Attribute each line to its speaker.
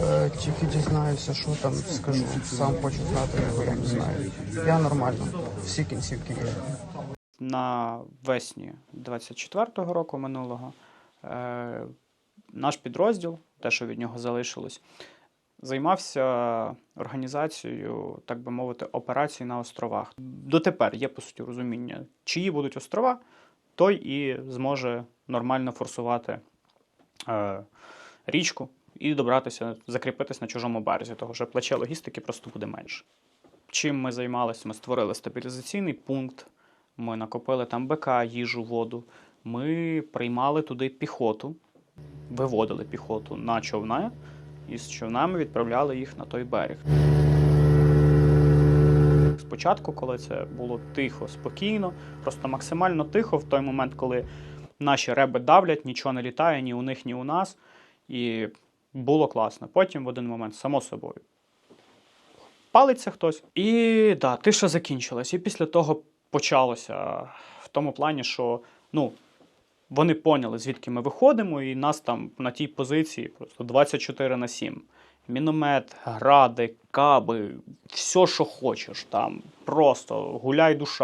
Speaker 1: Е, тільки дізнаюся, що там скажу. Сам хочу знати, бо я не знаю. Я нормально. Всі кінцівки є.
Speaker 2: на весні 24-го року минулого е, наш підрозділ, те, що від нього залишилось, займався організацією, так би мовити, операцій на островах. Дотепер є по суті розуміння, чиї будуть острова, той і зможе нормально форсувати е, річку і добратися, закріпитись на чужому березі, того що плече логістики просто буде менше. Чим ми займалися? Ми створили стабілізаційний пункт, ми накопили там БК, їжу, воду. Ми приймали туди піхоту, виводили піхоту на човна, і з човнами відправляли їх на той берег. Спочатку, коли це було тихо, спокійно, просто максимально тихо, в той момент, коли наші реби давлять, нічого не літає ні у них, ні у нас. І було класно. Потім в один момент, само собою, палиться хтось. І да, тиша закінчилась. І після того почалося в тому плані, що ну, вони поняли, звідки ми виходимо, і нас там на тій позиції просто 24 на 7. Міномет, гради, каби, все, що хочеш там. Просто гуляй душа.